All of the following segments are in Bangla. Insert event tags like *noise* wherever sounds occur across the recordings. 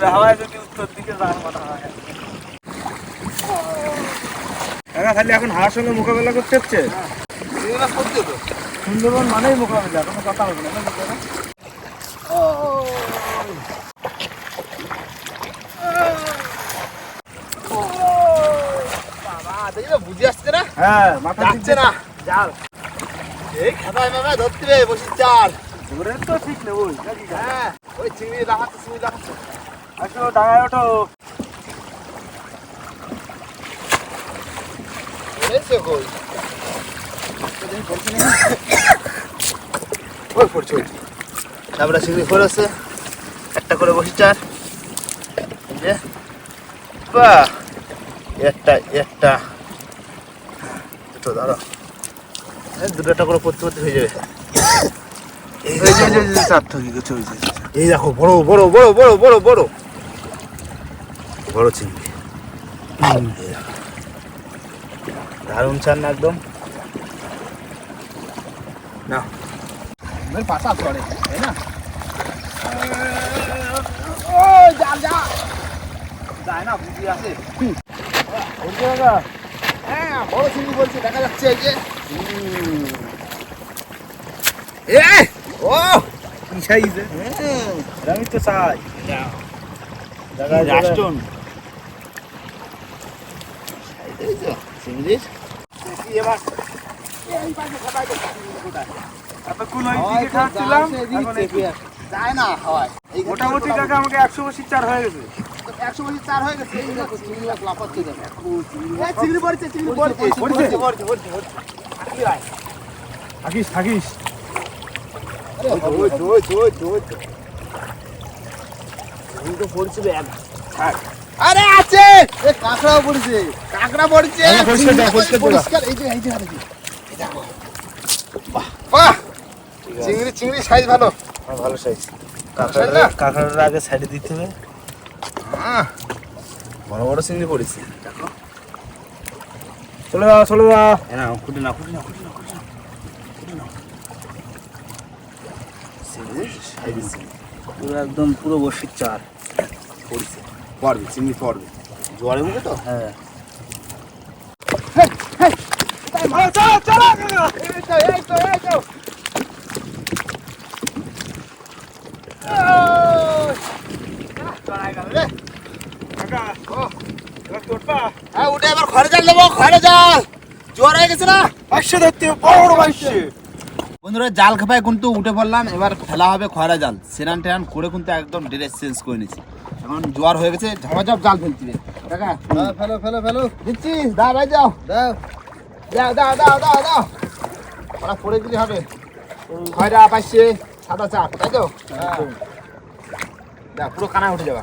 জোরে হাওয়ায় যদি উত্তর দিকে যাওয়ার কথা হয়। খালি এখন হাওয়ার সঙ্গে মোকাবেলা করতে হচ্ছে? তো সুন্দরবন মানেই মোকাবেলা কোনো কথা হবে না বুঝে আসছে না? হ্যাঁ মাথা যাচ্ছে না। জাল এই খাতায় মামা ধরতে বসির চাল। জোরে তো ঠিক নেব হ্যাঁ ওই চিংড়ি লাগাচ্ছে চিংড়ি লাগাচ্ছে আসো ডাঙায় ওঠো। ওই পড়ছে? ওই পড়েছে একটা করে বসি চার। যে। বাহ! একটা একটা। দুটো দাঁড়া এই দুটো একটা করে পড়তে পড়তে হয়ে যাবে। এই দেখো বড় বড় বড় বড় বড় বড়। বড় চিংড়ি দারুণ চান না একদম? না। পাশা চড়ে তাই না? ও যা যা। যায় না বুঝি আছে। হ্যাঁ বড় চিংড়ি বলছে দেখা যাচ্ছে এই যে। এ ও কি সাইজে আমি তো চাই জায়গায় রাষ্ট্রন চিংড়ির এবার এতক্ষণ ওই দিকে খাচ্ছিলাম এখন এই দিকে। যায় না হাওয়ায় এই মোটামুটি কাকা আমাকে একশো বসি চার হয়ে গেছে একশো বছর চার হয়ে গেছে চিংড়ি পড়ছে চিংড়ি পড়ছে পড়ছে? থাকিস থাকিস তো পড়ছিল এক থাক আরে আছে! এ কাঁকড়াও পড়ছে। কাঁকড়া পড়ছে। পরিষ্কার দাও, পরিষ্কার এই যে এই যে এই দেখো বাহ। বাহ। চিংড়ি চিংড়ি সাইজ ভালো। হ্যাঁ, ভালো সাইজ। হ্যাঁ। কাঁকড়াটা আগে সাইডে দিতে হবে। আহ, বড় বড় চিংড়ি পড়েছে। দেখো চলে যাও চলে যাও। না খুঁটে না খুঁটে না খুঁটে না খুঁটে না চিংড়ি সাইজ। একদম পুরো বসির চার। পড়ছে। পড়বে চিংড়ি পড়বে জোয়ারের মুখে তো? হ্যাঁ। উঠে এবার ঘরে জাল দেবো ঘরে জাল জোয়ার হয়ে গেছে না? পাঁচশো ধরতে বড় পাঁচশো বন্ধুরা জাল খাপায় কিন্তু উঠে পড়লাম এবার ফেলা হবে খয়রা জাল। সেরান টেরান করে কিন্তু একদম ড্রেস চেঞ্জ করে নিয়েছি। এখন জোয়ার হয়ে গেছে ঝাপাঝাপ জাল ফেলছি রে। দেখা ফেলো ফেলো ফেলো। দিচ্ছি দাও ভাই যাও দাও। দাও দাও দাও দাও দাও। ওরা পড়ে দিলে হবে। খয়রা পাইছে সাদা চাপ তাই তো? দেখ পুরো কানা উঠে যাবা।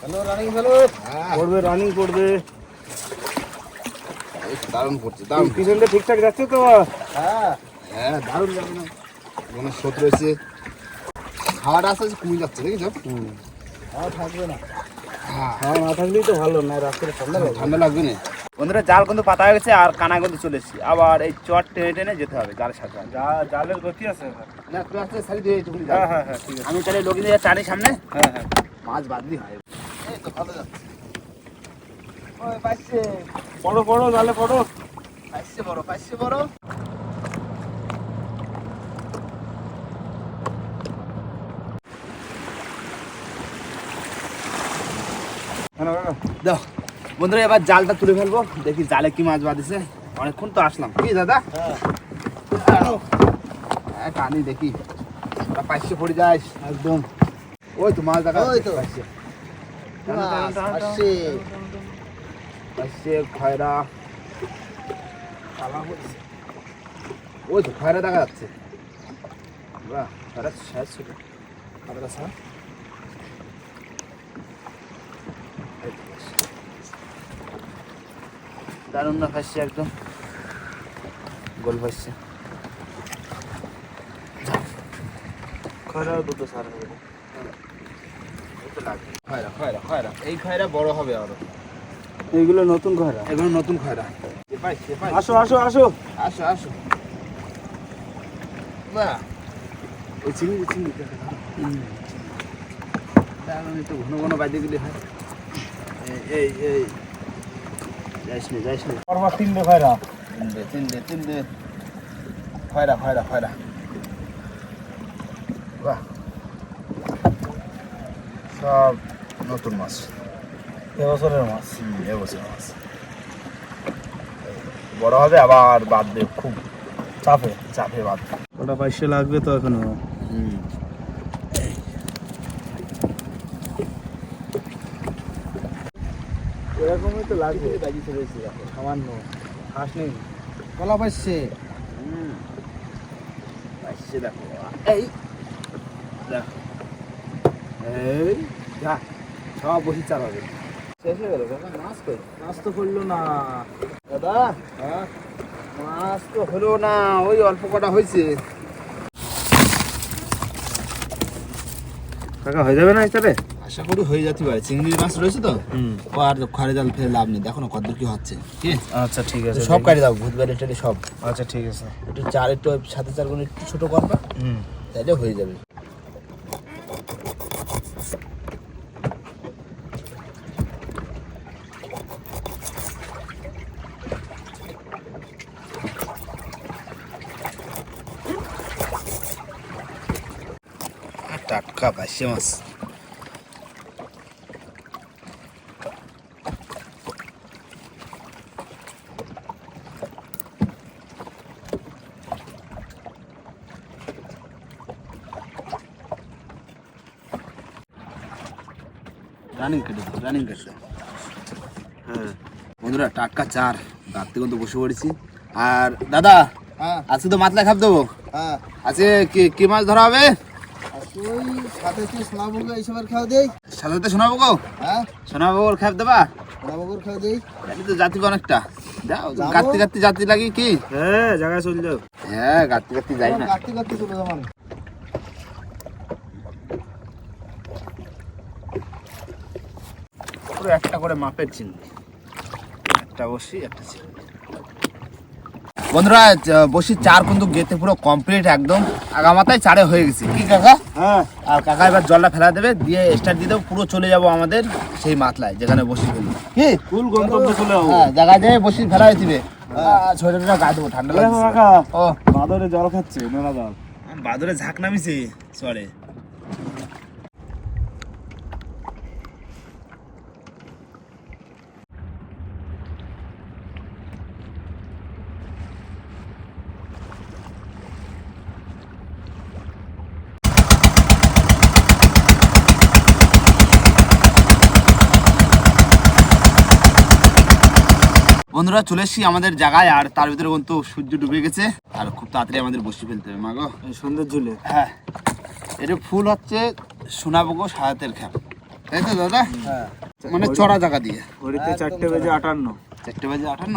হ্যালো রানিং ফেলো। করবে রানিং করবে দারুণ পড়ছে দারুণ। পিছনটা ঠিকঠাক যাচ্ছে তো? হ্যাঁ। হ্যাঁ দারুণ দারুণ এখানে স্রোত রয়েছে। আস্তে আস্তে কমে যাচ্ছে দেখেছ হাওয়া থাকবে না। হ্যাঁ। হ্যাঁ না থাকলেই তো ভালো না রাস্তাটা ঠান্ডা লাগে ঠান্ডা লাগবে না। বন্ধুরা জাল কিন্তু পাতা হয়ে গেছে আর কানা কিন্তু চলে এসেছি। আবার এই চট টেনে টেনে যেতে হবে জালের সাথে। যা- জালের গতি আছে না তুই আসতে সারি দিয়ে হ্যাঁ হ্যাঁ হ্যাঁ ঠিক আছে। আমি তাহলে লোকে দিয়ে চারি সামনে। হ্যাঁ হ্যাঁ। মাছ বাদ দিয়ে হয়। এই তো ভালো যাচ্ছে। ওই পাইছে। পড়ো পড়ো জালে পড়ো পাইছে বড় পাইছে বড়। দাও। বন্ধুরা এবার জালটা তুলে ফেলব। দেখি জালে কি মাছ বাঁধিছে। অনেকক্ষণ তো আসলাম। কি দাদা? হ্যাঁ টানি দেখি। পাইছে পড়ে যাস। একদম। ওই তো মাছ দেখা ওই তো। পাইছে। খয়রা। ওই তো খয়রা দেখা যাচ্ছে। খয়রা শেষ। দারুণ না ফাঁসছে একদম। গোল ফাঁসছে খয়রাও দুটো সার হবে। খয়রা খয়রা খয়রা। এই খয়রা বড় হবে আরও। এইগুলো নতুন খয়রা। এগুলো নতুন খয়রা। আসো আসো আসো। আসো আসো। না ওই চিংড়ি চিংড়ি ঘন ঘন বাজে গেলে হয়। এই, এই এই। যাইস নে যাইস নে পরবার তিনটে ভাইরা। তিন দে তিন দে তিন দে খয়রা খয়রা খয়রা বাহ। সব নতুন মাছ। এবছরের মাছ। হুম, এবছর মাছ। বড় হবে আবার বাঁধবে খুব চাপে। চাপে বাঁধবে ওটা পয়সা লাগবে তো এখনও। হুম। এরকমই তো লাগবে চলেছে দেখো। সামান্য। হাঁস নেই। কলা পাইছে। আসছে দেখো। এই। দেখো। এই যা। সব বসি চালাবে। শেষ হয়ে গেল কাকা? মাছ কই? মাছ তো করল না। দাদা? হ্যাঁ? মাছ তো হলো না ওই অল্প কটা হয়েছে কাকা হয়ে যাবে না এটাতে? আশা করি হয়ে যেতে পারে। চিংড়ি মাছ রয়েছে তো? ও আর খড়ে জাল ফেলে লাভ নেই। দেখো না কত কি হচ্ছে আচ্ছা ঠিক আছে সব কাটি দাও ভূত বাড়ি টাড়ি সব। আচ্ছা ঠিক আছে। একটু চার একটু সাথে চার গুণ একটু ছোট করবা হুম। তাইলে হয়ে যাবে। টাটকা পাইছে মাছ। রানিং কেটে দাও রানিং কেটে হ্যাঁ বন্ধুরা টাটকা চার। রাত্রে কিন্তু বসে পড়েছি। আর দাদা হ্যাঁ। আজকে তো মাতলা খাপ দেবো? হ্যাঁ। আজকে কি কি মাছ ধরা হবে? সাথে শোনাবো গো হ্যাঁ। শোনাবো ওর খাপ দেবা তো জাতি অনেকটা। যাও যাব। গাত্তি গাত্তি জাতি লাগি কি? হ্যাঁ জায়গায় চল যাও। হ্যাঁ গাত্তি গাত্তি যাই না। কাটতে কাটতে চলে যাব পুরো একটা করে মাপের চিংড়ি একটা বসি একটা চিংড়ি বন্ধুরা বসি চার কিন্তু গেতে পুরো কমপ্লিট একদম। আগামাতায় চারে হয়ে গেছে। কি কাকা? হ্যাঁ। আর কাকা এবার জলটা ফেলা দেবে দিয়ে স্টার্ট দিয়ে দেবো পুরো চলে যাব আমাদের সেই মাতলায় যেখানে বসি ফেলব কি? ফুল গন্তব্যে চলে যাব। হ্যাঁ জায়গায় যেয়ে বসি ফেলা হয়েছিবে ছোটটা গা দেবো ঠান্ডা লাগছে। ও। বাদরে জল খাচ্ছে নোনা জল। বাদরে ঝাঁক নামিছে চলে বন্ধুরা চলে এসেছি আমাদের জায়গায় আর তার ভিতরে কিন্তু সূর্য ডুবে গেছে। আর খুব তাড়াতাড়ি আমাদের বসি ফেলতে হবে মাগো সন্ধ্যের ঝুলে। হ্যাঁ। এটা ফুল হচ্ছে সোনাবগো সাহাতের খ্যাপ। তাই তো দাদা? হ্যাঁ। মানে চড়া জায়গা দিয়ে। ঘড়িতে চারটে বেজে আটান্ন। চারটে বাজে আটান্ন?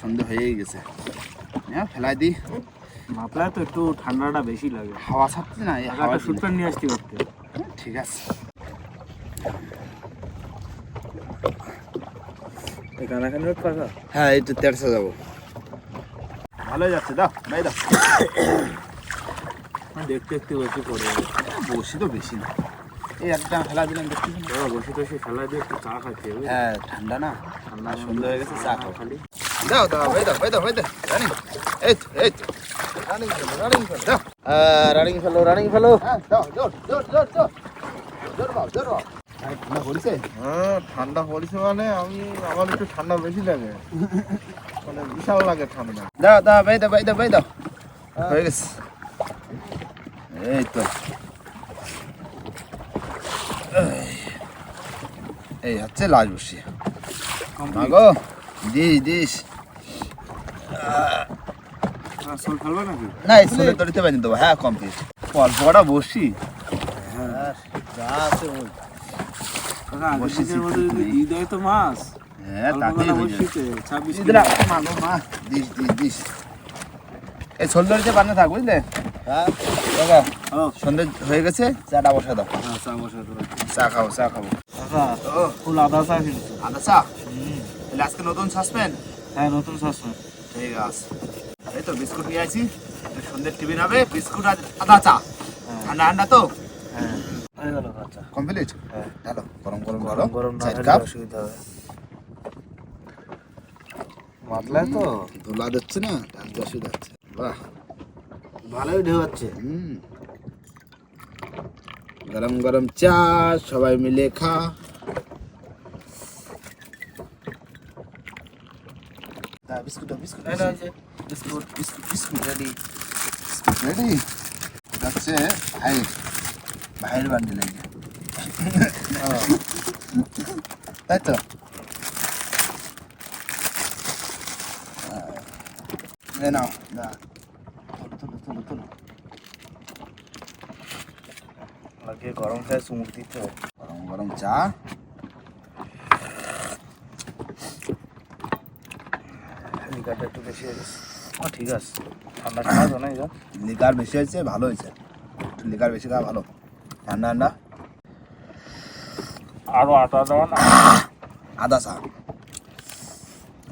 সন্ধে হয়েই গেছে। হ্যাঁ ফেলাই দিই মাপলায় তো একটু ঠান্ডাটা বেশি লাগে। হাওয়া ছাড়ছে না এই হাওয়া টাকাটা দিলে। শুট প্যান্ট নিয়ে আসতে পারতে ঠিক আছে এই কানাকানি রোড পাকা হ্যাঁ এই তো তেরশো যাব। ভালো যাচ্ছে দাও ভাই দাও। দেখতে দেখতে বসে পড়ে বসি তো বেশি না। এই একটা ফেলা দিলাম দেখছি বসে টসে খেলা দিয়ে একটু চা খাচ্ছে? হ্যাঁ ঠান্ডা না। ঠান্ডা সন্ধ্যা হয়ে গেছে চা খাও। খালি। দাও দাও ভাই দাও ভাই দাও ভাই দাও। রানিং এই তো এই তো। রানিং ফেলো রানিং ফেলো দাও। রানিং ফেলো রানিং ফেলো হ্যাঁ দাও জোর জোর জোর জোর। জোর বাও জোর বাও ঠান্ডা পড়েছে? হ্যাঁ ঠান্ডা পড়েছে মানে আমি আমার একটু ঠান্ডা বেশি লাগে। মানে বিশাল লাগে ঠান্ডা। দাও দাও দাও। হয়ে। গেছে। এই তো। এই। হচ্ছে লাল বসি মাগো দিস দিস। নাকি? না এই সোলে তরিতে বানিয়ে দেবো। হ্যাঁ কমপ্লিট। অল্প কটা বসি। যা আছে তো মাছ। হ্যাঁ তাতেই হয়ে যাবে। বসিতে ছাব্বিশ ইদরা মাগো মা দিস দিস দিস। এই তরিতে বানিয়ে থাক বুঝলে? হ্যাঁ দাদা সন্ধ্যে হয়ে গেছে চাটা বসা দাও। হ্যাঁ চা বসা তোরা চা খাব চা খাব। ফুল আদা চা কিনছে আদা চা? তাহলে আজকে নতুন সাসপেন্ড হ্যাঁ নতুন শাসন ঠিক আছে। এই তো বিস্কুট নিয়ে আছি সন্ধ্যের টিফিন হবে বিস্কুট আর আদা চা। হ্যাঁ। ঠান্ডা ঠান্ডা তো? হ্যাঁ। হয়ে গেল আচ্ছা কমপ্লিট হ্যাঁ। গরম গরম গরম গরম না কাপ অসুবিধা হবে। মাতলায় তো। ধুলা দিচ্ছে না ঢালতে অসুবিধা হচ্ছে। বাহ। ভালোই ঢেউ হচ্ছে। হুম। গরম গরম চা সবাই মিলে খা। Biscuit biscuit. Biscuit. Biscuit biscuit ready biscuit ready যাচ্ছে ভাই ভাইয়ের বান্ডিল এই যে। *laughs* তাই তো? এই নাও দা তুলো তুলো তুলো তুলো। গরম খায় চুমুক দিতে গরম গরম চা। লিকারটা একটু বেশি হয়ে গেছে। ও ঠিক আছে। ঠান্ডা ঠান্ডা তো না লিকার বেশি হয়েছে ভালো হয়েছে। একটু লিকার বেশি খাওয়া ভালো। ঠান্ডা ঠান্ডা আরও আটা দেওয়া না আদা চা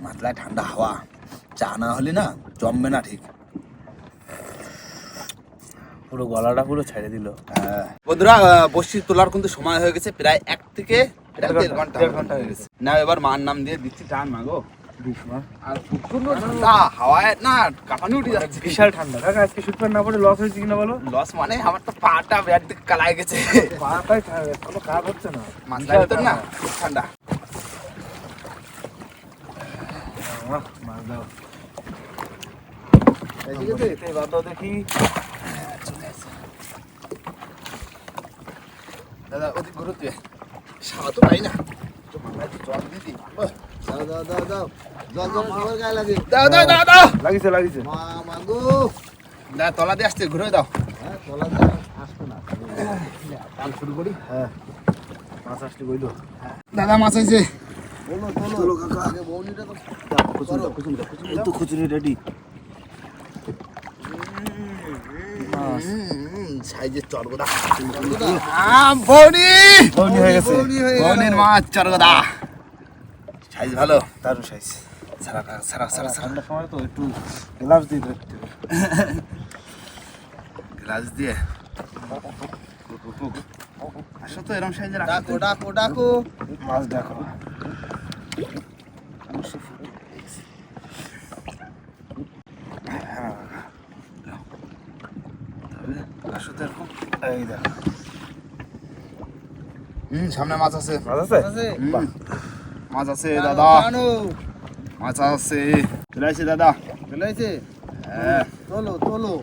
মাতলায় ঠান্ডা হাওয়া চা না হলে না জমবে না ঠিক পুরো গলাটা পুরো ছেড়ে দিল বন্ধুরা বসি তোলার কিন্তু সময় হয়ে গেছে প্রায় এক থেকে দেড় ঘণ্টা দেড় ঘণ্টা হয়ে গেছে। না এবার মার নাম দিয়ে দিচ্ছি টান মাগো আর প্রচণ্ড ঠান্ডা হাওয়ায় না কাঁপানি উঠে যাচ্ছে। বিশাল ঠান্ডা। কাকা আজকে শুট না পড়ে লস হয়েছে কিনা বলো? লস মানে আমার তো পাটা ব্যাট দিকে কালাই গেছে। পাটাই ঠান্ডা, কোনো কাজ হচ্ছে না। ভিতর না ঠান্ডা। দাও। দেখি। দাদা ঘুরো তুই। সারা তো পাই না। জল বাহ। দাও দাও দাও দাও। দাও দাও দাও দাও। লাগিছে লাগিছে। মা মাগো। দাদা তলা দিয়ে আসতে ঘুরে দাও। হ্যাঁ তলা দিয়ে আসবে না। কাল শুরু করি। হ্যাঁ মাছ দাদা মাছ কাকা। তো খুচুরি রেডি। সাইজের চরগদা। হয়ে গেছে। মাছ চরগদা। সাইজ ভালো দারুণ সাইজ। সারা সারা সারা সারা ঠান্ডার সময় তো একটু দিয়ে দেখতে হবে। গ্লাস দিয়ে? আসো তো এরম সাইজের ডাকো ডাকো ডাকো। মাছ দেখো। আসো তো এরকম। এই দেখো। হুম সামনে মাছ আছে। মাছ আছে? মাছ আছে। দাদা। মাছ আছে। চলে আসছে দাদা। চলে আইছে হ্যাঁ। তোলো তোলো।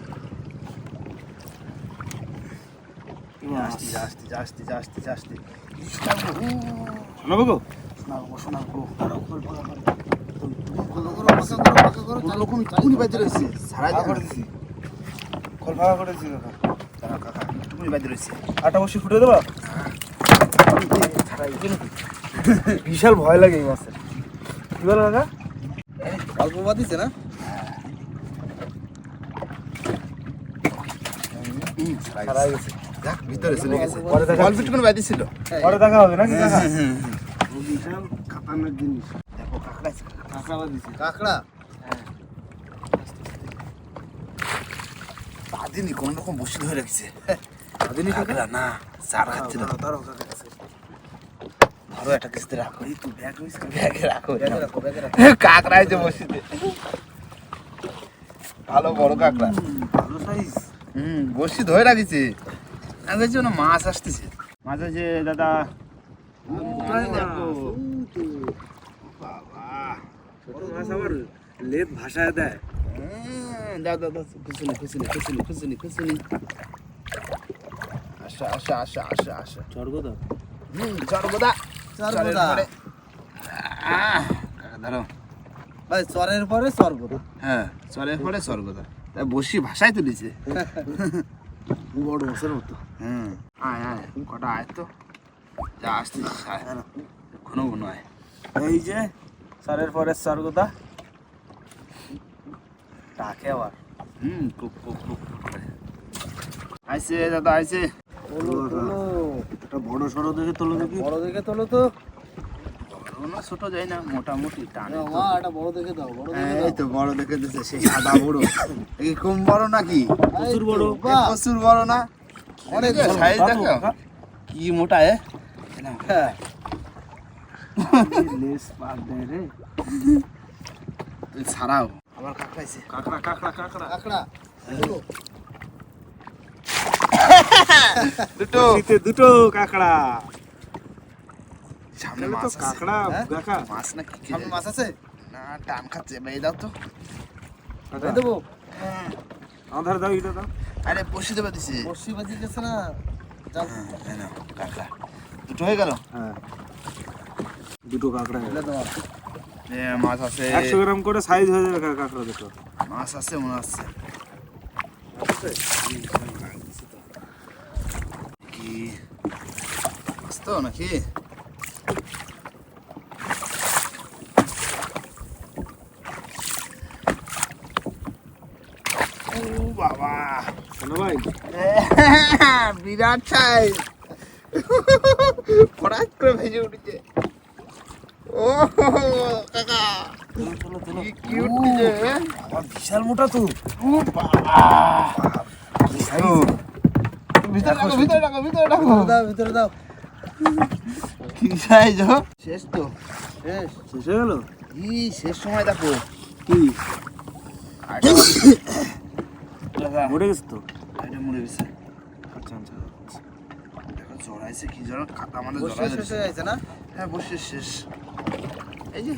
আসতে আসতে আসতে আসতে আসতে শোনাবো গো? শোনাবো শোনাবো। ফুটে বিশাল ভয় লাগে এই মাছের। কি বলো কাকা অল্প বাদিছে না? হুম, সারাই সারাই গেছে। গেছে দেখ ভিতরে চলে গেছে। অল্প টুকুনি বাইতে পরে দেখা হবে নাকি? বিশাল খাতারনাক জিনিস। দেখো কাকড়া কাঁকড়া। বাদ দিছি কাকড়া? কোন রকম বসে ধরে রাখছে। আদিনি কাকড়া না চার খাচ্ছিল দাঁড়াও। কাকা একটা কিস্তি রাখো ব্যাগ ব্যাগে রাখো কাকড়াই যে বসিতে ভালো বড় কাকড়া ভালো সাইজ হুম বসি ধরে রাখিছে আমি বলছি মাছ আসতেছে মাছ আছে দাদা মাছ আবার লেপ ভাসায় দেয় হ্যাঁ, দাও দাও দাও খুশুনি খুশুনি খুশুনি খুশুনি আসা আসা আসা আসা আসা স্বর্গ দাও হুম সর্বদা সর্বদা। আহ, ধরো ভাই চরের পরে স্বর্গদা হ্যাঁ চরের পরে স্বর্গদা তাই বসি ভাষায় তুলিছে *laughs* বড় মাছের মতো। আয় আয় কটা আয় তো। যা আসতেছিস আয় ঘন ঘন আয় এই যে সারের পরে স্বর্গদা ডাকে আবার। হুম কুক কুক কুক কুক করে। আইছে দাদা তোলো একটা বড় সড়ো দেখে তোলো দেখি। বড় দেখে তোলো তো। ছোট যায় না মোটামুটি টানে দাও, এটা বড় দেখে দাও বড় এই তো বড় দেখে দিছে সেই সাদা বড়। এই কম বড় নাকি? প্রচুর বড়। বাহ, প্রচুর বড় না? অনেক। সাইজ দেখো। কি মোটা এ? হ্যাঁ। *laughs* লেস পাক দেয় রে। ছাড়াও। আমার কাকড়াইছে কাঁকড়া কাঁকড়া কাঁকড়া। কাকড়া। দুটো। দুটো কাঁকড়া। সামনে তো মাছ আছে। কাঁকড়া হ্যাঁ? কাকা মাছ না কি সামনে মাছ আছে? না টান খাচ্ছে বেয়ে দাও তো। কাকা, দেবো? আধার দাও এটা দাও। আরে বসে দেবে দিছি। বর্ষি বাজি গেছে না। জাল হ্যাঁ, কাঁকড়া। দুটো হয়ে গেল? হ্যাঁ। দুটো কাঁকড়া দেওয়া এ, মাছ আছে। একশো গ্রাম করে সাইজ হয়ে যাবে কাঁকড়া দুটো। মাছ আছে মনে হচ্ছে। কি মাছ নাকি বাবা ভাই বিরাট সাইজ করে ভেজে উঠেছে ও কাকা কি কিউট বিশাল মোটা তো ও বাবা ও, ভিতরে রাখো ভিতরে ভিতরে দাও ভিতরে দাও। কি সাইজ শেষ তো। শেষ। শেষ হয়ে গেল? ই শেষ সময় দেখো। কি? আইটা মরে গেছে। তো? আইটা মরে গেছে। আচ্ছা আচ্ছা। জড়াইছে কি জড়া হয়ে না? হ্যাঁ বসে শেষ। এই যে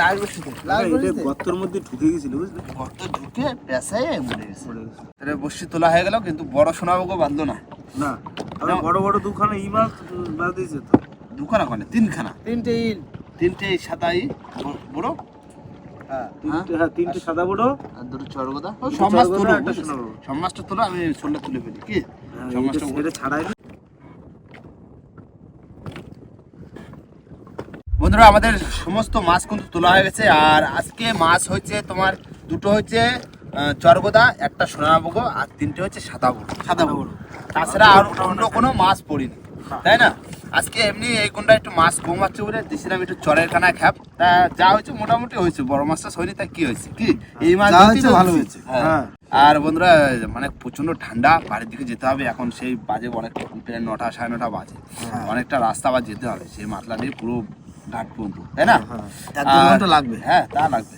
লাল বসে লাল কাকা, গর্তের মধ্যে ঢুকে গেছিল বুঝলি? গর্ত ঢুকে মরে গেছে। তাহলে বসি তোলা হয়ে গেল কিন্তু বড় সোনাবাবুকে বাঁধলো না। না। বড় বড় দুখানে ই মাছ বাদ দিয়েছে তো। দুখানা মানে তিনখানা। তিনটে ইল। তিনটে সাদাই বড় হ্যাঁ তিনটে হ্যাঁ তিনটে সাদা বড়। আর দুটো চড়গদা তুলো তুলো আমি তুলে ফেলি কি? হ্যাঁ, ছাড়াই বন্ধুরা আমাদের সমস্ত মাছ কিন্তু তোলা হয়ে গেছে আর আজকে মাছ হচ্ছে তোমার দুটো হচ্ছে চরগোদা একটা সোনাবগো আর তিনটে হচ্ছে সাদা বড়। সাদা বড়। তাছাড়া আর অন্য কোনো মাছ পড়িনি। তাই না? আজকে এমনি এই কোনটা একটু মাছ কম আছে বলে দিছিলাম একটু চরের খানা খ্যাপ তা যা হয়েছে মোটামুটি হয়েছে। বড় মাছটা হয়নি তা কি হয়েছে? কি? এই মাছ হয়েছে ভালো হয়েছে। হয়েছে। হ্যাঁ। আর বন্ধুরা মানে প্রচণ্ড ঠান্ডা বাড়ির দিকে যেতে হবে। এখন সেই বাজে অনেক প্রায় নটা সাড়ে নটা বাজে। অনেকটা রাস্তা আবার যেতে হবে। সেই মাতলা দিয়ে পুরো ঘাট পর্যন্ত তাই না? আর- ঘণ্টা লাগবে। হ্যাঁ তা লাগবে।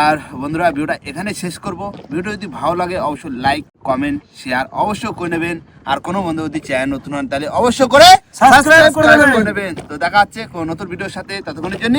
আর বন্ধুরা ভিডিওটা এখানে শেষ করব। ভিডিও যদি ভালো লাগে অবশ্যই লাইক কমেন্ট শেয়ার অবশ্যই করে নেবেন। আর কোনো বন্ধু যদি চ্যানেল নতুন হন তাহলে অবশ্যই করে সাবস্ক্রাইব করে নেবেন। তো দেখা হচ্ছে কোনো নতুন ভিডিওর সাথে ততক্ষণের জন্য